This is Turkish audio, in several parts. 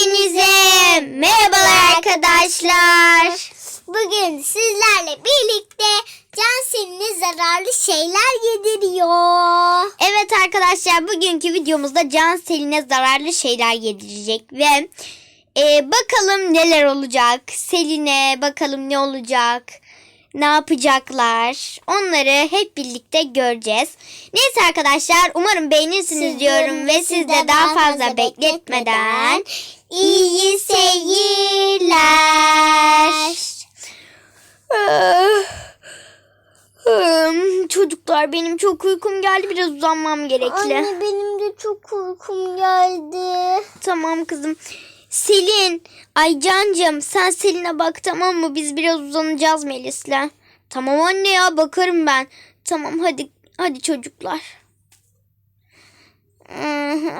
Hepinize merhabalar arkadaşlar. Bugün sizlerle birlikte Cansel'ine zararlı şeyler yediriyor. Evet arkadaşlar bugünkü videomuzda Can Selin'e zararlı şeyler yedirecek ve e, bakalım neler olacak. Selin'e bakalım ne olacak. Ne yapacaklar? Onları hep birlikte göreceğiz. Neyse arkadaşlar umarım beğenirsiniz Siz diyorum ve siz de daha fazla bekletmeden iyi seyirler. Ah. Hmm, Çocuklar benim çok uykum geldi biraz uzanmam gerekli. Anne benim de çok uykum geldi. Tamam kızım. Selin, ay Cancım sen Selin'e bak tamam mı? Biz biraz uzanacağız Melis'le. Tamam anne ya bakarım ben. Tamam hadi hadi çocuklar.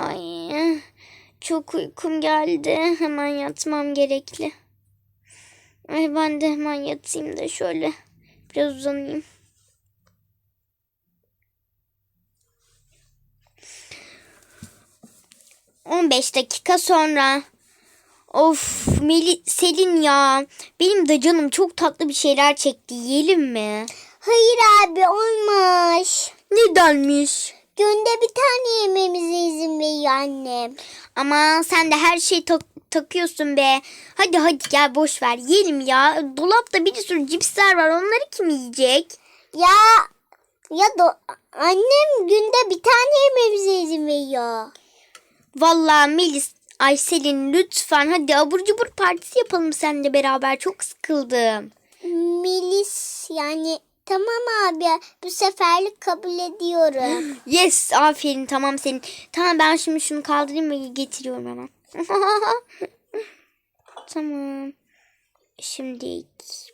Ay, çok uykum geldi. Hemen yatmam gerekli. Ay ben de hemen yatayım da şöyle biraz uzanayım. On beş dakika sonra. Of Meli Selin ya. Benim de canım çok tatlı bir şeyler çekti. Yiyelim mi? Hayır abi olmaz. Nedenmiş? Günde bir tane yememize izin veriyor annem. Ama sen de her şeyi tak- takıyorsun be. Hadi hadi gel boş ver. Yiyelim ya. Dolapta bir sürü cipsler var. Onları kim yiyecek? Ya ya do annem günde bir tane yememize izin veriyor. Vallahi Melis Ay Selin lütfen hadi abur cubur partisi yapalım seninle beraber. Çok sıkıldım. Melis yani tamam abi bu seferlik kabul ediyorum. Yes aferin tamam senin. Tamam ben şimdi şunu kaldırayım ve getiriyorum hemen. tamam. Şimdi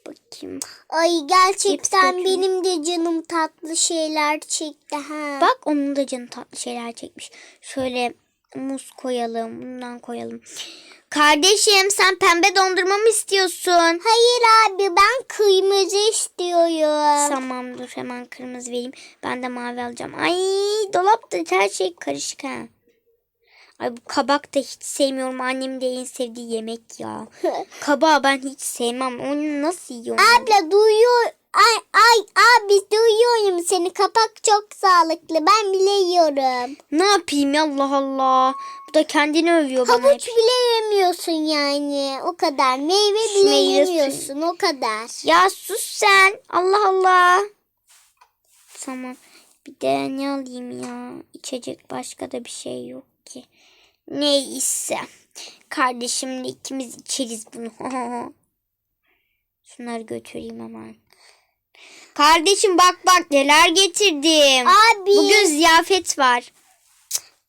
bakayım. Ay gerçekten benim de canım tatlı şeyler çekti ha. Bak onun da canı tatlı şeyler çekmiş. Şöyle muz koyalım. Bundan koyalım. Kardeşim sen pembe dondurma mı istiyorsun? Hayır abi ben kırmızı istiyorum. Tamam dur hemen kırmızı vereyim. Ben de mavi alacağım. Ay dolapta her şey karışık ha. Ay bu kabak da hiç sevmiyorum. Annemin de en sevdiği yemek ya. Kabağı ben hiç sevmem. Onu nasıl yiyorum? Abla duyuyor. Ay ay abi duyuyorum seni. Kapak çok sağlıklı. Ben bile yiyorum. Ne yapayım ya Allah Allah. Bu da kendini övüyor bana hep. Havuç bile yemiyorsun yani. O kadar. Meyve bile Meyve suyu. yemiyorsun. O kadar. Ya sus sen. Allah Allah. Tamam. Bir de ne alayım ya? İçecek başka da bir şey yok ki. Neyse. Kardeşimle ikimiz içeriz bunu. Şunları götüreyim hemen. Kardeşim bak bak neler getirdim. Abi. Bugün ziyafet var.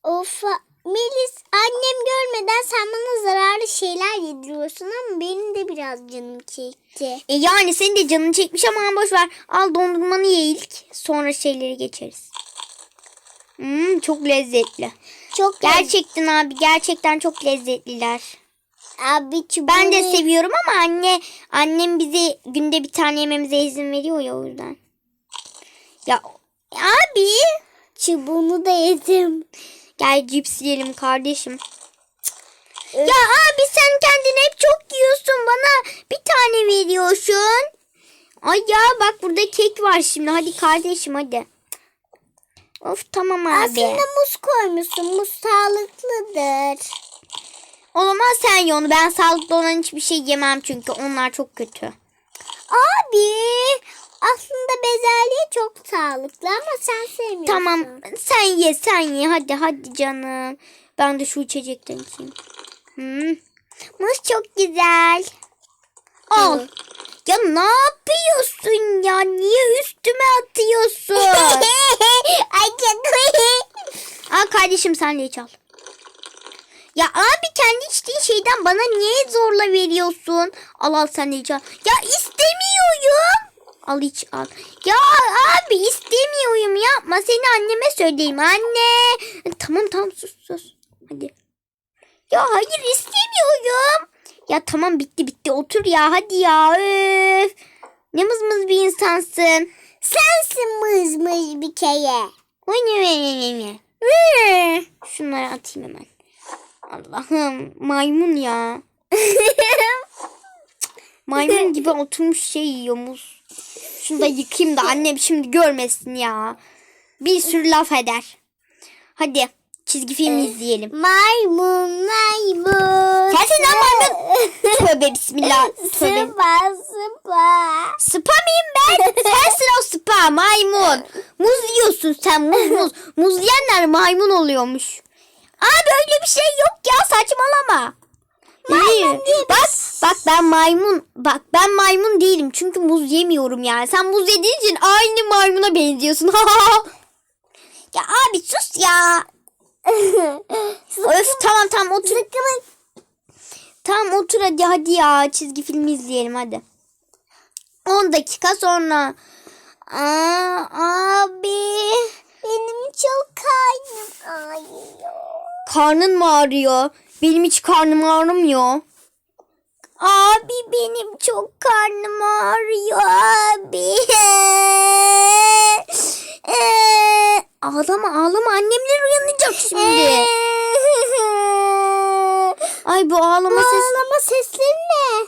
Of Melis annem görmeden sen bana zararlı şeyler yediriyorsun ama benim de biraz canım çekti. E yani senin de canın çekmiş ama boş ver. Al dondurmanı ye ilk. Sonra şeyleri geçeriz. Hmm, çok lezzetli. Çok Gerçekten abi gerçekten çok lezzetliler. Abi çubuğunu... Ben de seviyorum ama anne annem bize günde bir tane yememize izin veriyor ya o yüzden. Ya abi Çubuğunu da yedim. gel cips yiyelim kardeşim. Ya abi sen kendini hep çok yiyorsun bana bir tane veriyorsun. Ay ya bak burada kek var şimdi hadi kardeşim hadi. Of tamam abi. Aslında muz koymuşsun. Muz sağlıklıdır. O zaman sen ye onu ben sağlıklı olan hiçbir şey yemem çünkü onlar çok kötü. Abi aslında bezelye çok sağlıklı ama sen sevmiyorsun. Tamam sen ye sen ye hadi hadi canım. Ben de şu içecekten içeyim. Hmm. Muz çok güzel. Al. Ya ne yapıyorsun ya? Niye üstüme atıyorsun? Ay çok al kardeşim sen de iç al. Ya abi kendi içtiğin şeyden bana niye zorla veriyorsun? Al al sen iç al. Ya istemiyorum. Al iç al. Ya abi istemiyorum yapma. Seni anneme söyleyeyim anne. Tamam tamam sus sus. Hadi. Ya hayır istemiyorum. Ya tamam bitti bitti otur ya hadi ya. Öf. Ne mızmız bir insansın. Sensin mız mız bir kere. Oy ne ne ne ne. Şunları atayım hemen. Allah'ım maymun ya. Maymun gibi oturmuş şey yiyor muz. Şunu da yıkayayım da annem şimdi görmesin ya. Bir sürü laf eder. Hadi çizgi film izleyelim. Maymun maymun. Sensin lan maymun. Tövbe bismillah. Tövbe. Sıpa sıpa. Spa mıyım ben? Sensin o spa maymun. Muz yiyorsun sen muz muz. Muz yiyenler maymun oluyormuş. Abi öyle bir şey yok ya saçmalama. Maymun. Bak bak ben maymun bak ben maymun değilim çünkü muz yemiyorum yani. Sen muz yediğin için aynı maymuna benziyorsun. ya abi sus ya. Öf tamam tamam otur. Tamam otur hadi hadi ya çizgi filmi izleyelim hadi. 10 dakika sonra. Aa, abi. Benim çok karnım ağrıyor. Karnın mı ağrıyor? Benim hiç karnım ağrımıyor. Abi benim çok karnım ağrıyor abi. ağlama ağlama annemler uyanacak şimdi. Ay bu ağlama Bu ses. ağlama sesleri ne?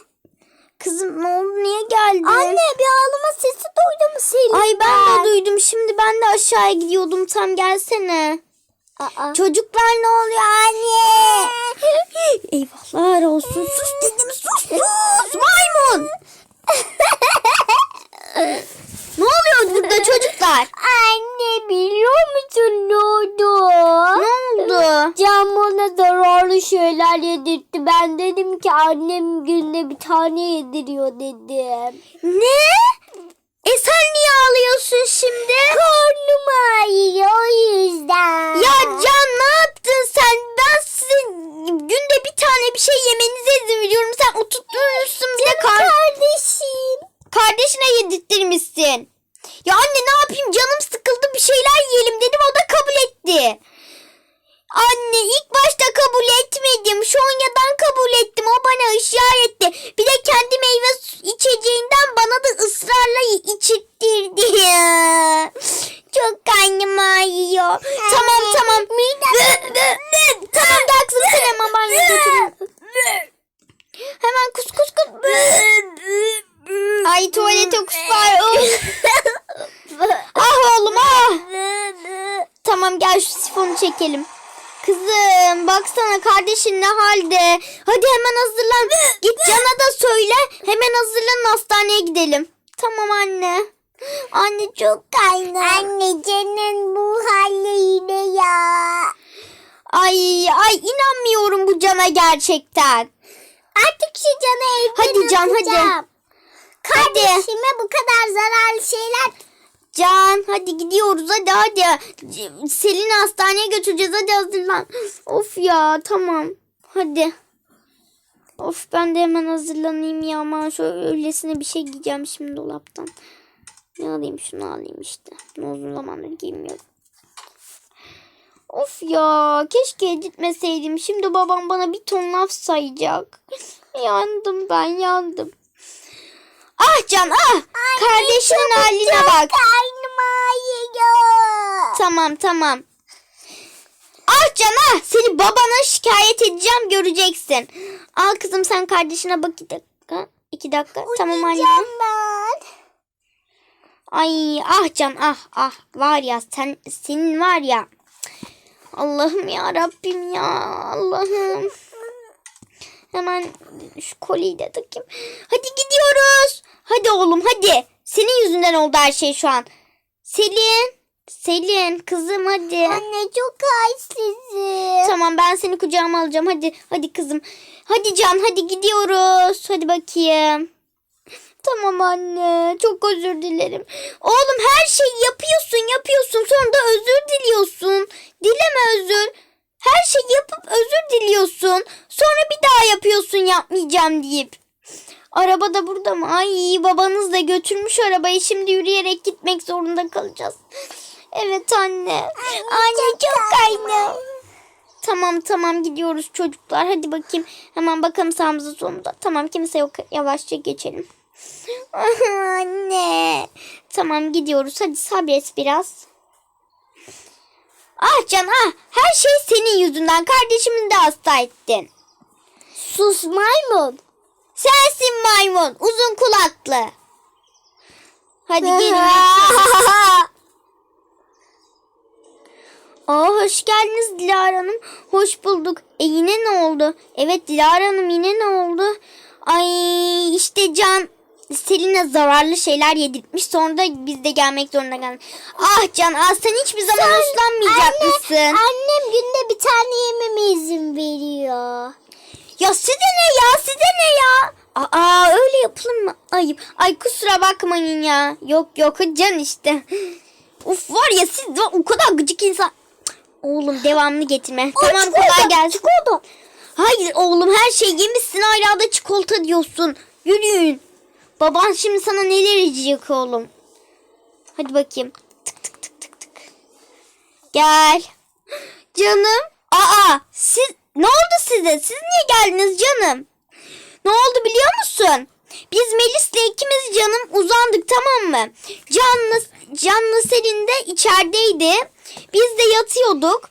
Kızım ne oldu niye geldin? Anne bir ağlama sesi duydum Selin. Ay ben de duydum. Şimdi ben de aşağıya gidiyordum. Tam gelsene. Aa. Çocuklar ne oluyor anne? Eyvahlar olsun. Sus dedim sus sus. Maymun. ne oluyor burada çocuklar? Anne biliyor musun ne oldu? Ne oldu? Can bana zararlı şeyler yedirtti. Ben dedim ki annem günde bir tane yediriyor dedim. Ne? E sen niye ağlıyorsun şimdi? Karnım ağrıyor o yüzden. Ya Can ne yaptın sen? Ben sizin günde bir tane bir şey yemenize izin veriyorum. Sen oturtmuşsun bir de kar Kardeşim. kardeşine yedirttirmişsin. Ya anne ne yapayım canım sıkıldı bir şeyler yiyelim dedim o da kabul etti. Anne ilk başta kabul etmedim. Sonradan kabul ettim. O bana ısrar etti. Bir de kendi meyve içeceğinden bana da ısrarla içirttirdi. Çok karnım ağrıyor. Tamam tamam. tamam gel kızım seni hemen banyoya. Hemen kus kus kus. Ay tuvalete kus var. ah oğlum ah. Tamam gel şu sifonu çekelim. Kızım baksana kardeşin ne halde. Hadi hemen hazırlan. Git Can'a da söyle. Hemen hazırlanın hastaneye gidelim. Tamam anne. Anne çok kaynar. Anne canın bu halle yine ya. Ay ay inanmıyorum bu Can'a gerçekten. Artık şu canı evden Hadi Can, hadi. atacağım. Hadi. Kardeşime bu kadar zararlı şeyler Can hadi gidiyoruz hadi hadi. Selin'i hastaneye götüreceğiz hadi hazırlan. Of ya tamam. Hadi. Of ben de hemen hazırlanayım ya ama şöyle öylesine bir şey giyeceğim şimdi dolaptan. Ne alayım şunu alayım işte. Ne uzun zamandır giymiyorum. Of ya keşke gitmeseydim. Şimdi babam bana bir ton laf sayacak. yandım ben yandım. Ah Can ah. Kardeşinin haline bak. karnım ağrıyor. Tamam tamam. Ah Can ah seni babana şikayet edeceğim göreceksin. Al kızım sen kardeşine bak iki dakika. İki dakika. Tamam anne. Uyuyacağım ben. Ay ah Can ah ah var ya sen senin var ya. Allah'ım ya Rabbim ya Allah'ım. Hemen şu koliyi de takayım. Hadi gidiyoruz. Hadi oğlum hadi. Senin yüzünden oldu her şey şu an. Selin. Selin kızım hadi. Anne çok halsizim. Tamam ben seni kucağıma alacağım. Hadi hadi kızım. Hadi Can hadi gidiyoruz. Hadi bakayım. Tamam anne. Çok özür dilerim. Oğlum her şeyi yapıyorsun yapıyorsun. Sonra da özür diliyorsun. Dileme özür. Her şeyi yapıp özür diliyorsun. Sonra bir daha yapıyorsun yapmayacağım deyip. Araba da burada mı? Ay babanız da götürmüş arabayı. Şimdi yürüyerek gitmek zorunda kalacağız. Evet anne. Anne, çok kaydı. Tamam tamam gidiyoruz çocuklar. Hadi bakayım. Hemen bakalım sağımıza solumuza. Tamam kimse yok. Yavaşça geçelim. Anne. Tamam gidiyoruz. Hadi sabret biraz. Ah Can ah her şey senin yüzünden kardeşimi de hasta ettin. Sus maymun. Sensin maymun uzun kulaklı. Hadi gelin. Aa hoş geldiniz Dilara Hanım. Hoş bulduk. E yine ne oldu? Evet Dilara Hanım yine ne oldu? Ay işte Can Selin'e zararlı şeyler yedirtmiş. Sonra da biz de gelmek zorunda kaldık. Ah Can ah sen hiçbir zaman uslanmayacak Anne, mısın? Annem günde bir tane yememe izin veriyor. Ya size ne ya size ne ya? Aa öyle yapılır mı? Ayıp. Ay kusura bakmayın ya. Yok yok Can işte. Uf var ya siz de o kadar gıcık insan. Oğlum devamlı getirme. tamam kolay gelsin. Çikolata. Hayır oğlum her şey yemişsin hala da çikolata diyorsun. Yürüyün. Baban şimdi sana neler yiyecek oğlum. Hadi bakayım. Tık tık tık tık tık. Gel. Canım. Aa siz ne oldu size? Siz niye geldiniz canım? Ne oldu biliyor musun? Biz Melis'le ikimiz canım uzandık tamam mı? Canlı, Canlı Selin de içerideydi. Biz de yatıyorduk.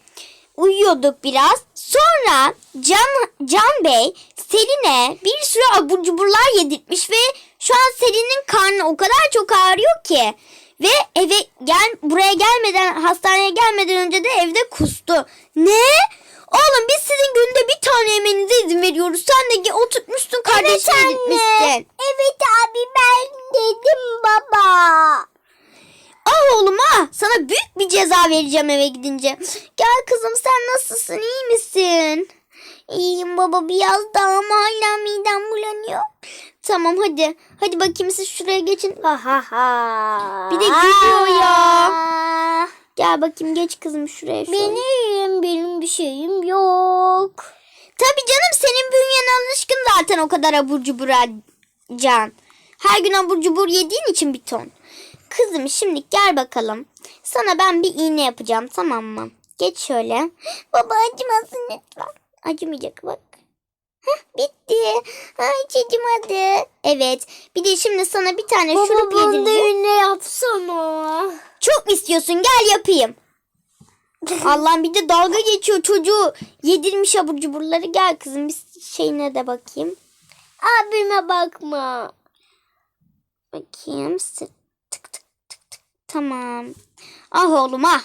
Uyuyorduk biraz. Sonra Can, Can Bey Selin'e bir sürü abur cuburlar yedirtmiş ve şu an Selin'in karnı o kadar çok ağrıyor ki. Ve eve gel buraya gelmeden hastaneye gelmeden önce de evde kustu. Ne? Oğlum biz sizin günde bir tane yemenize izin veriyoruz. Sen de oturtmuşsun kardeşine evet gitmişsin. Evet abi ben dedim baba. Ah oğlum ah sana büyük bir ceza vereceğim eve gidince. Gel kızım sen nasılsın iyi misin? İyiyim baba biraz daha ama hala midem bulanıyor. Tamam hadi. Hadi bakayım siz şuraya geçin. Ha ha ha. Bir de gülüyor ya. Gel bakayım geç kızım şuraya. şöyle. Benim benim bir şeyim yok. Tabii canım senin bünyen alışkın zaten o kadar abur cubura can. Her gün abur cubur yediğin için bir ton. Kızım şimdi gel bakalım. Sana ben bir iğne yapacağım tamam mı? Geç şöyle. Baba acımasın lütfen. Acımayacak bak. Heh, bitti. Ay hiç acımadı. Evet. Bir de şimdi sana bir tane Baba şurup bana da yedireceğim. ne yapsana. Çok mu istiyorsun? Gel yapayım. Allah'ım bir de dalga geçiyor çocuğu. Yedirmiş abur cuburları. Gel kızım bir şeyine de bakayım. Abime bakma. Bakayım. Sık tık tık tık tık. Tamam. Ah oğlum ah.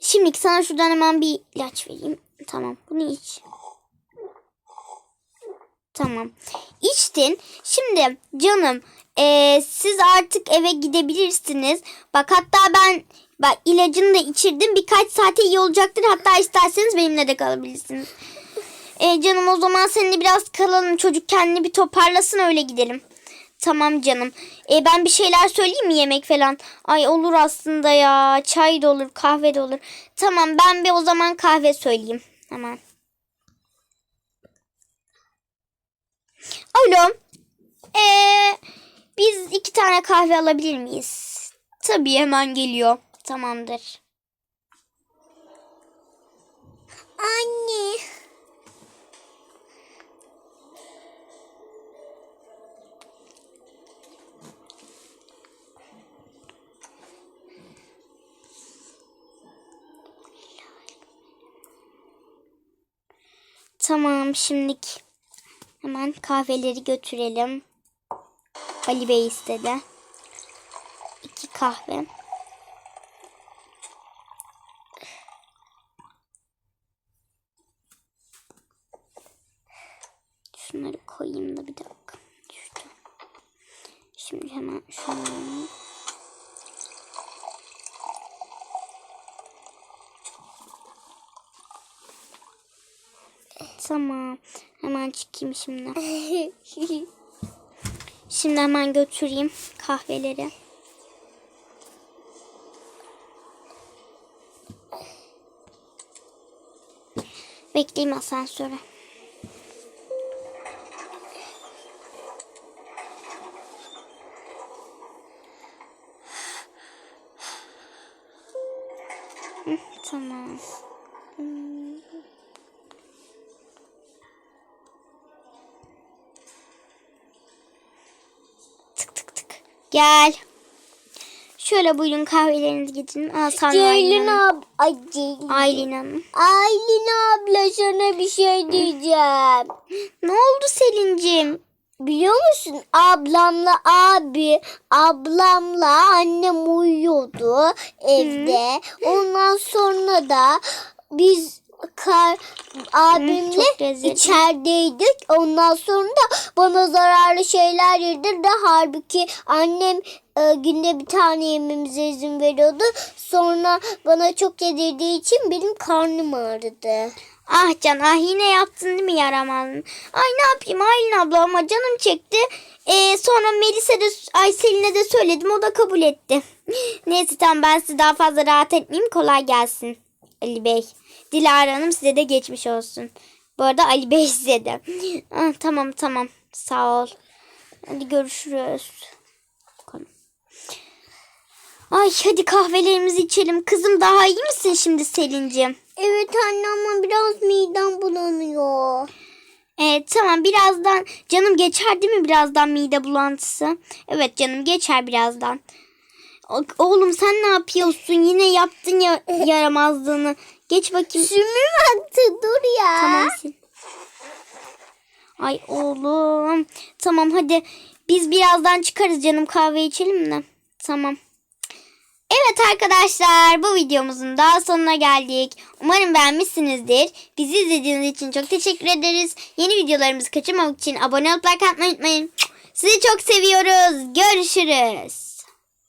Şimdi sana şuradan hemen bir ilaç vereyim. Tamam bunu iç. Tamam. İçtin. Şimdi canım eee, siz artık eve gidebilirsiniz. Bak hatta ben bak ilacını da içirdim. Birkaç saate iyi olacaktır. Hatta isterseniz benimle de kalabilirsiniz. E, canım o zaman seninle biraz kalalım. Çocuk kendini bir toparlasın öyle gidelim. Tamam canım. E, ben bir şeyler söyleyeyim mi yemek falan? Ay olur aslında ya. Çay da olur, kahve de olur. Tamam ben bir o zaman kahve söyleyeyim. Hemen. Alo. Ee, biz iki tane kahve alabilir miyiz? Tabii hemen geliyor. Tamamdır. Anne. Tamam şimdilik hemen kahveleri götürelim. Ali Bey istedi. İki kahve. Şunları koyayım da bir dakika. Şurada. Şimdi hemen şunları Tamam. Hemen çıkayım şimdi. Şimdi hemen götüreyim kahveleri. Bekleyeyim asansöre. Hı, Tamam. Tık tık tık. Gel. Şöyle buyurun kahvelerinizi getirin. Aa, Ceylin ab Ay Ceylin. Aylin Hanım. Aylin abla sana bir şey diyeceğim. Ne oldu Selin'cim? Biliyor musun ablamla abi, ablamla annem uyuyordu evde. Ondan sonra da biz kar, abimle lezzetli. içerideydik. Ondan sonra da bana zararlı şeyler yedirdi. Halbuki annem e, günde bir tane yememize izin veriyordu. Sonra bana çok yedirdiği için benim karnım ağrıdı. Ah Can ah yine yaptın değil mi yaramazın? Ay ne yapayım Aylin abla ama canım çekti. Ee, sonra Melis'e de ay Selin'e de söyledim o da kabul etti. Neyse tamam ben sizi daha fazla rahat etmeyeyim kolay gelsin Ali Bey. Dilara Hanım size de geçmiş olsun. Bu arada Ali Bey size de. Ah, tamam tamam sağ ol. Hadi görüşürüz. Ay hadi kahvelerimizi içelim. Kızım daha iyi misin şimdi Selin'cim? Evet anne ama biraz midem bulanıyor. Evet tamam birazdan canım geçer değil mi birazdan mide bulantısı? Evet canım geçer birazdan. Oğlum sen ne yapıyorsun? Yine yaptın ya yaramazlığını. Geç bakayım. Sümür aktı dur ya. Tamam sil. Ay oğlum. Tamam hadi biz birazdan çıkarız canım kahve içelim mi? Tamam. Evet arkadaşlar bu videomuzun daha sonuna geldik. Umarım beğenmişsinizdir. Bizi izlediğiniz için çok teşekkür ederiz. Yeni videolarımızı kaçırmamak için abone olup like atmayı unutmayın. Sizi çok seviyoruz. Görüşürüz.